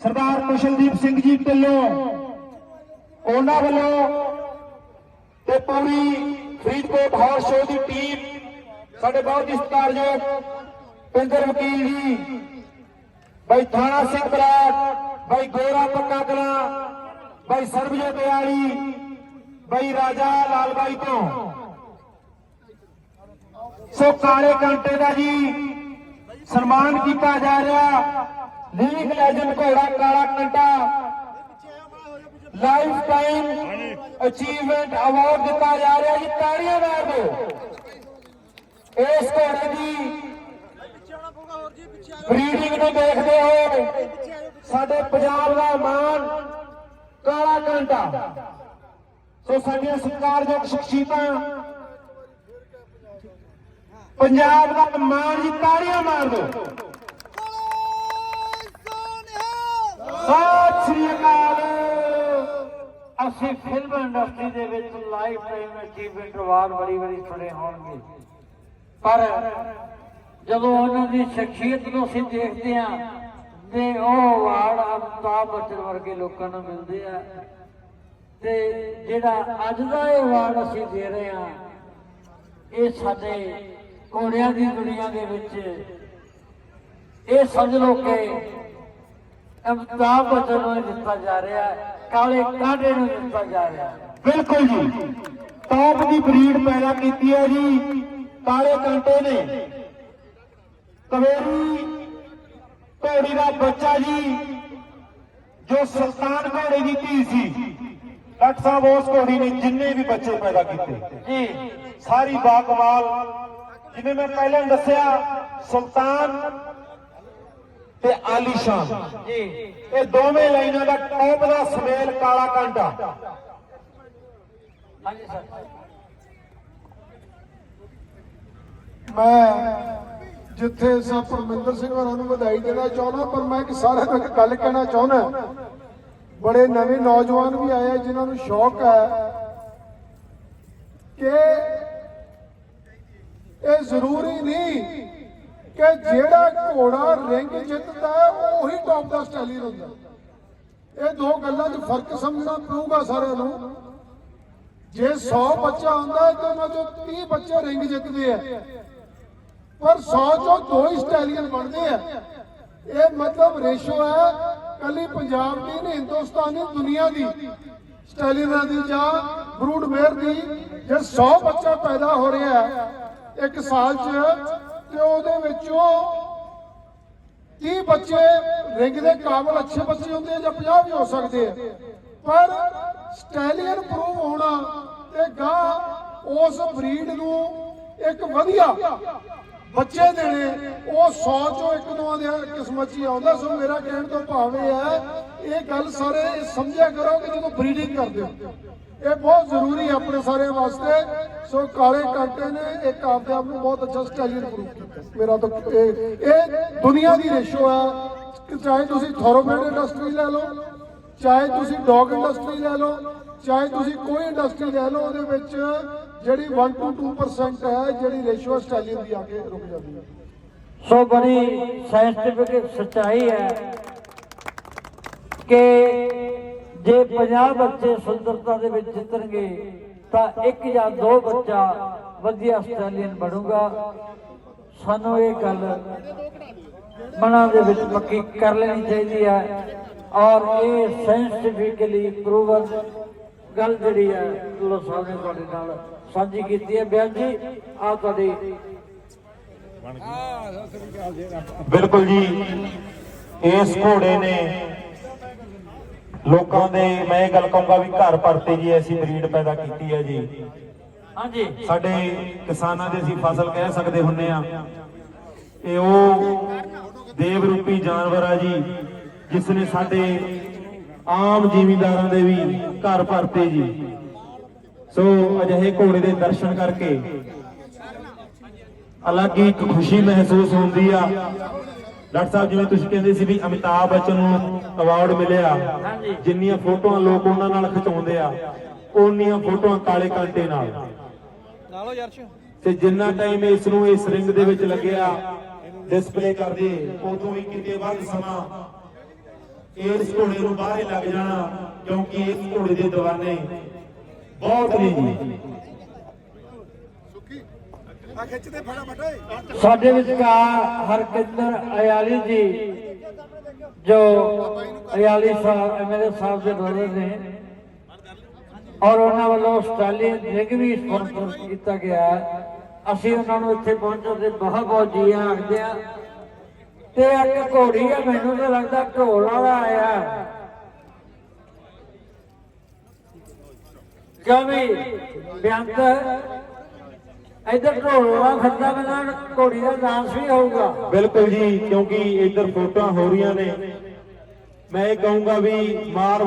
ਸਰਦਾਰ ਕੁਸ਼ਲਦੀਪ ਸਿੰਘ ਜੀ ਢਿੱਲੋਂ, ਉਹਨਾਂ ਵੱਲੋਂ ਤੇ ਪੂਰੀ ਫਰੀਦਕੋਟ ਹਾਰ ਸ਼ੋਅ ਦੀ ਟੀਮ, ਸਾਡੇ ਬਹੁਤ ਹੀ ਸਤਿਕਾਰਯੋਗ ਪਿੰਦਰ ਵਕੀਲ ਜੀ ਭਾਈ ਥਾਣਾ ਸਿੰਘ ਬਰਾੜ ਭਾਈ ਗੋਰਾ ਪੱਕਾ ਕਲਾ, ਬਾਈ ਸਰਬਜੋਤ ਬਿਆਲੀ ਬਾਈ ਰਾਜਾ ਲਾਲ ਬਾਈ ਤੋਂ। ਸੋ ਕਾਲੇ ਕੰਟੇ ਦਾ ਜੀ ਸਨਮਾਨ ਕੀਤਾ ਜਾ ਰਿਹਾ। ਲੀਗ ਲੈਜੈਂਡ ਘੋੜਾ ਕਾਲਾ ਕੰਟਾ ਲਾਈਫ ਟਾਈਮ ਅਚੀਵਮੈਂਟ ਅਵਾਰਡ ਦਿੱਤਾ ਜਾ ਰਿਹਾ ਜੀ, ਤਾੜੀਆਂ ਮਾਰ ਦਿਓ। ਇਸ ਘੋੜੇ ਦੀ ਬਰੀਡਿੰਗ ਨੂੰ ਦੇਖਦੇ ਹੋਏ ਸਾਡੇ ਪੰਜਾਬ ਦਾ ਮਾਨ ਕਾਲਾ ਕੰਟਾ ਸੋ ਸਾਡੀਆਂ ਸਤਿਕਾਰਯੋਗ ਸ਼ਖਸੀਅਤਾਂ ਪੰਜਾਬ ਦਾ ਮਾਣ ਜੀ ਤਾੜੀਆਂ ਮਾਰ ਦਿਓ ਸਤਿ ਸ੍ਰੀ ਅਕਾਲ। ਅਸੀਂ ਫਿਲਮ ਇੰਡਸਟਰੀ ਦੇ ਵਿੱਚ ਲਾਈਫ ਟਾਈਮ ਅਚੀਵਮੈਂਟ ਅਵਾਰਡ ਬੜੀ ਬੜੀ ਸੁਣੇ ਹੋਣਗੇ। ਪਰ ਜਦੋਂ ਉਹਨਾਂ ਦੀ ਸ਼ਖਸੀਅਤ ਨੂੰ ਅਸੀਂ ਦੇਖਦੇ ਹਾਂ, ਤੇ ਉਹ ਅਵਾਰਡ ਅਮਿਤਾਭ ਬੱਚਨ ਵਰਗੇ ਲੋਕਾਂ ਨੂੰ ਮਿਲਦੇ ਆ। ਤੇ ਜਿਹੜਾ ਅੱਜ ਦਾ ਇਹ ਅਵਾਰਡ ਅਸੀਂ ਦੇ ਰਹੇ ਹਾਂ ਇਹ ਸਾਡੇ ਘੋੜਿਆਂ ਦੀ ਦੁਨੀਆ ਦੇ ਵਿੱਚ। ਇਹ ਸਮਝ ਲਓ ਕਿ ਅਮਿਤਾਭ ਬਚਨ ਨੂੰ ਦਿੱਤਾ ਜਾ ਰਿਹਾ ਹੈ, ਕਾਲੇ ਕਾਂਡੇ ਨੂੰ ਦਿੱਤਾ ਜਾ ਰਿਹਾ ਹੈ। ਬਿਲਕੁਲ ਜੀ। ਟੌਪ ਦੀ ਬਰੀਡ ਪੈਦਾ ਕੀਤੀ ਹੈ ਜੀ, ਕਾਲੇ ਕੰਟੇ ਨੇ। ਕਵੇਰੀ ਘੋੜੀ ਦਾ ਬੱਚਾ ਜੀ, ਜੋ ਸੁਲਤਾਨ ਘੋੜੇ ਦੀ ਧੀ ਸੀ। ਡਾਕਟਰ ਸਾਹਿਬ ਉਸ ਘੋੜੀ ਨੇ ਜਿੰਨੇ ਵੀ ਬੱਚੇ ਪੈਦਾ ਕੀਤੇ ਜੀ। ਸਾਰੀ ਬਾਕਮਾਲ ਜਿਵੇਂ ਮੈਂ ਪਹਿਲਾਂ ਦੱਸਿਆ ਸੁਲਤਾਨ ਤੇ ਆਲੀਸ਼ਾਨ ਜੀ। ਇਹ ਦੋਵੇਂ ਲਾਈਨਾਂ ਦਾ ਟੌਪ ਦਾ ਸਮੇਲ ਕਾਲਾ ਕਾਂਟਾ ਹਾਂਜੀ ਸਰ। ਮੈਂ ਜਿੱਥੇ ਸਾ ਪਰਮਿੰਦਰ ਸਿੰਘ ਹੋਰਾਂ ਨੂੰ ਵਧਾਈ ਦੇਣਾ ਚਾਹੁੰਦਾ ਪਰ ਮੈਂ ਇੱਕ ਸਾਰਿਆਂ ਨੂੰ ਇੱਕ ਗੱਲ ਕਹਿਣਾ ਚਾਹੁੰਦਾ ਬੜੇ ਨਵੇਂ ਨੌਜਵਾਨ ਵੀ ਆਏ ਆ ਜਿਨ੍ਹਾਂ ਨੂੰ ਸ਼ੌਕ ਹੈ ਕਿ ਇਹ ਜ਼ਰੂਰੀ ਨਹੀਂ ਕਿ ਜਿਹੜਾ ਘੋੜਾ ਰਿੰਗ ਜਿੱਤਦਾ ਹੈ, ਉਹ ਉਹੀ ਟੌਪ ਦਾ ਸਟਾਲੀਅਨ ਹੁੰਦਾ। ਇਹ ਦੋ ਗੱਲਾਂ 'ਚ ਫ਼ਰਕ ਸਮਝਣਾ ਪਊਗਾ ਸਾਰਿਆਂ ਨੂੰ। ਜੇ 100 ਬੱਚਾ ਹੁੰਦਾ ਹੈ ਤਾਂ ਉਹਨਾਂ ਚੋਂ 30 ਬੱਚੇ ਰਿੰਗ ਜਿੱਤਦੇ ਆ। ਪਰ 100 ਚੋਂ ਦੋ ਹੀ ਸਟੈਲੀਅਨ ਬਣਦੇ ਆ। ਇਹ ਮਤਲਬ ਰੇਸ਼ੋ ਹੈ ਕੱਲੀ ਪੰਜਾਬ ਦੀ ਨਹੀਂ, ਹਿੰਦੁਸਤਾਨ ਦੁਨੀਆ ਦੀ। ਸਟੈਲੀਅਨਾਂ ਦੀ ਜਾਂ ਬਰੂਡ ਮੇਅਰ ਦੀ ਜੇ 100 ਬੱਚਾ ਪੈਦਾ ਹੋ ਰਿਹਾ ਹੈ, ਇੱਕ ਸਾਲ 'ਚ ਤੇ ਉਹਦੇ ਵਿੱਚੋਂ 30 ਬੱਚੇ ਰਿੰਗ ਦੇ ਕਾਬਲ ਅੱਛੇ ਬੱਚੇ ਹੁੰਦੇ ਆ ਜਾਂ 50 ਵੀ ਹੋ ਸਕਦੇ ਆ। ਪਰ ਸਟੈਲੀਅਨ ਪ੍ਰੂਵ ਹੋਣਾ ਤੇ ਗਾਂ ਉਸ ਬਰੀਡ ਨੂੰ ਇੱਕ ਵਧੀਆ ਬੱਚੇ ਦੇਣੇ ਉਹ 100 ਚੋਂ ਇੱਕ ਦੋ ਦੇ ਕਿਸਮਤ ਹੀ ਆਉਂਦਾ, ਸੋ ਮੇਰਾ ਕਹਿਣ ਤੋਂ ਭਾਵ ਇਹ ਹੈ, ਇਹ ਗੱਲ ਸਾਰੇ ਸਮਝਿਆ ਕਰੋ ਕਿ ਜਦੋਂ ਬਰੀਡਿੰਗ ਕਰਦੇ ਹੋ। ਇਹ ਬਹੁਤ ਜ਼ਰੂਰੀ ਹੈ ਆਪਣੇ ਸਾਰਿਆਂ ਵਾਸਤੇ। ਸੋ ਕਾਲੇ ਕਾਂਟੇ ਨੇ, ਇੱਕ ਆਪਦੇ ਆਪ ਨੂੰ ਬਹੁਤ ਅੱਛਾ ਸਟਾਈਲ ਪ੍ਰੂਵ ਕੀਤਾ। ਮੇਰਾ ਤਾਂ ਇਹ ਇਹ ਦੁਨੀਆ ਦੀ ਰੇਸ਼ੋ ਹੈ। ਚਾਹੇ ਤੁਸੀਂ ਥੋਰੋਬੈਡ ਇੰਡਸਟਰੀ ਲੈ ਲਓ, ਚਾਹੇ ਤੁਸੀਂ ਡੌਗ ਇੰਡਸਟਰੀ ਲੈ ਲਓ, ਚਾਹੇ ਤੁਸੀਂ ਕੋਈ ਇੰਡਸਟਰੀ ਲੈ ਲਓ, ਉਹਦੇ ਵਿੱਚ ਜਿਹੜੀ 1 ਤੋਂ 2% ਹੈ, ਜਿਹੜੀ ਰੇਸ਼ੋ ਸਟਾਈਲਿੰਗ ਦੀ ਆ ਕੇ ਰੁਕ ਜਾਂਦੀ ਹੈ। ਸੋ ਬੜੀ ਸਾਇੰਟਿਫਿਕ ਸੱਚਾਈ ਹੈ ਕਿ ਜੇ 50 ਬੱਚੇ ਸੁੰਦਰਤਾ ਦੇ ਵਿੱਚ ਜਿੱਤਣਗੇ, ਤਾਂ ਇੱਕ ਜਾਂ ਦੋ ਬੱਚਾ ਵਧੀਆ ਆਸਟ੍ਰੇਲੀਅਨ ਬਣੂਗਾ। ਸਾਨੂੰ ਇਹ ਗੱਲ ਮਨਾਂ ਦੇ ਵਿੱਚ ਪੱਕੀ ਕਰ ਲੈਣੀ ਚਾਹੀਦੀ ਹੈ ਔਰ ਇਹ ਸਾਇੰਟਿਫਿਕਲੀ ਪ੍ਰੂਵਨ ਗੱਲ ਜਿਹੜੀ ਹੈ ਲੋ ਸਾਹਿਬ ਨੇ ਤੁਹਾਡੇ ਨਾਲ ਸਾਂਝੀ ਕੀਤੀ ਹੈ। ਬਿਆਨ ਜੀ ਆ ਤੁਹਾਡੀ ਬਿਲਕੁਲ ਜੀ ਇਸ ਘੋੜੇ ਨੇ ਲੋਕਾਂ ਦੇ ਮੈਂ ਇਹ ਗੱਲ ਕਹੂੰਗਾ ਵੀ ਘਰ ਭਰਤੇ ਜੀ ਐਸੀ ਬਰੀਡ ਪੈਦਾ ਕੀਤੀ ਹੈ ਜੀ। ਹਾਂਜੀ। ਸਾਡੇ ਕਿਸਾਨਾਂ ਦੇ ਅਸੀਂ ਫਸਲ ਕਹਿ ਸਕਦੇ ਹੁੰਨੇ ਆ ਇਹ ਉਹ ਦੇਵ ਰੂਪੀ ਜਾਨਵਰ ਆ ਜੀ ਜਿਸ ਨੇ ਸਾਡੇ ਆਮ ਜ਼ਿਮੀਂਦਾਰਾਂ ਦੇ ਵੀ ਘਰ ਭਰਤੇ ਜੀ। ਸੋ ਅਜਿਹੇ ਘੋੜੇ ਦੇ ਦਰਸ਼ਨ ਕਰਕੇ ਅਲੱਗ ਹੀ ਇੱਕ ਖੁਸ਼ੀ ਮਹਿਸੂਸ ਹੁੰਦੀ ਆ। ਡਾਕਟਰ ਸਾਹਿਬ ਜਿਵੇਂ ਤੁਸੀਂ ਕਹਿੰਦੇ ਸੀ ਵੀ ਅਮਿਤਾਭ ਬੱਚਨ ਨੂੰ ਅਵਾਰਡ ਮਿਲਿਆ। ਜਿੰਨੀਆਂ ਫੋਟੋਆਂ ਲੋਕ ਉਹਨਾਂ ਨਾਲ ਖਿਚਾਉਂਦੇ ਆ ਓਨੀਆਂ ਫੋਟੋਆਂ ਕਾਲੇ ਕਾਂਟੇ ਨਾਲ। ਨਾਲੋ ਯਰਸ਼ ਤੇ ਜਿੰਨਾ ਟਾਈਮ ਇਸ ਨੂੰ ਇਸ ਰਿੰਗ ਦੇ ਵਿੱਚ ਲੱਗਿਆ ਡਿਸਪਲੇ ਕਰਦੇ ਉਦੋਂ ਵੀ ਕਿਤੇ ਵੱਧ ਸਮਾਂ ਇਸ ਘੋੜੇ ਨੂੰ ਬਾਹਰ ਲੱਗ ਜਾਣਾ ਕਿਉਂਕਿ ਇਸ ਘੋੜੇ ਦੇ ਦੀਵਾਨੇ ਬਹੁਤ ਨੇ ਜੀ ਆ ਖਿੱਚਦੇ ਫਟਾਫਟ ਸਾਡੇ ਵਿਚਕਾਰ ਹਰਕਿੰਦਰ ਅਯਾਲੀ ਜੀ ਜੋ ਅਯਾਲੀ ਸਾਹਿਬ ਐਮਐਲਏ ਸਾਹਿਬ ਦੇ ਬ੍ਰਦਰ ਨੇ ਔਰ ਉਹਨਾਂ ਵੱਲੋਂ ਸਟਾਲੀਅਨ ਰਿੰਗ ਵੀ ਸਪਾਂਸਰ ਕੀਤਾ ਗਿਆ ਹੈ। ਅਸੀਂ ਉਹਨਾਂ ਨੂੰ ਇੱਥੇ ਪਹੁੰਚਣ ਦੇ ਬਹੁਤ ਬਹੁਤ ਜੀ ਆਖਦੇ ਆ ਤੇ ਇੱਕ ਘੋੜੀ ਆ ਮੈਨੂੰ ਤਾਂ ਲੱਗਦਾ ਢੋਲ ਵਾਲਾ ਆਇਆ। ਕਿਉਂ ਵੀ ਬੇਅੰਤ ਇੱਧਰ ਢੋਲ ਵਾਲਾ ਫਿਰਦਾ ਘੋੜੀ ਦਾ ਡਾਂਸ ਵੀ ਹੋਊਗਾ। ਬਿਲਕੁਲ ਜੀ, ਕਿਉਂਕਿ ਇੱਧਰ ਫੋਟੋਆਂ ਹੋ ਰਹੀਆਂ ਨੇ। ਮੈਂ ਇਹ ਕਹੂੰਗਾ ਵੀ ਮਾਰ